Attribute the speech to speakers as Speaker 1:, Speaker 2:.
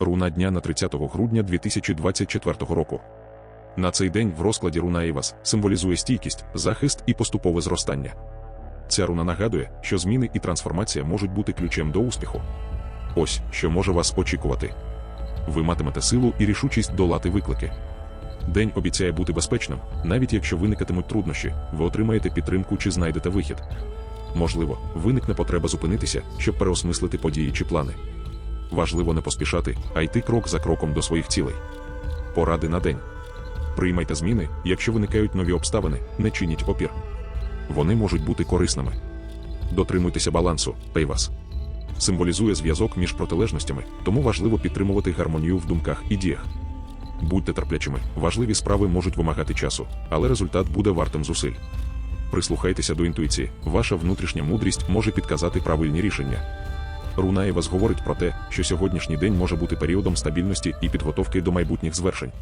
Speaker 1: Руна дня на 30 грудня 2024 року. На цей день в розкладі руна Ейвас символізує стійкість, захист і поступове зростання. Ця руна нагадує, що зміни і трансформація можуть бути ключем до успіху. Ось що може вас очікувати. Ви матимете силу і рішучість долати виклики. День обіцяє бути безпечним, навіть якщо виникатимуть труднощі, ви отримаєте підтримку чи знайдете вихід. Можливо, виникне потреба зупинитися, щоб переосмислити події чи плани. Важливо не поспішати, а йти крок за кроком до своїх цілей. Поради на день. Приймайте зміни, якщо виникають нові обставини, не чиніть опір. Вони можуть бути корисними. Дотримуйтеся балансу, Пейвас. Символізує зв'язок між протилежностями, тому важливо підтримувати гармонію в думках і діях. Будьте терплячими, важливі справи можуть вимагати часу, але результат буде вартим зусиль. Прислухайтеся до інтуїції, ваша внутрішня мудрість може підказати правильні рішення. Рунаєвас говорить про те, що сьогоднішній день може бути періодом стабільності і підготовки до майбутніх звершень.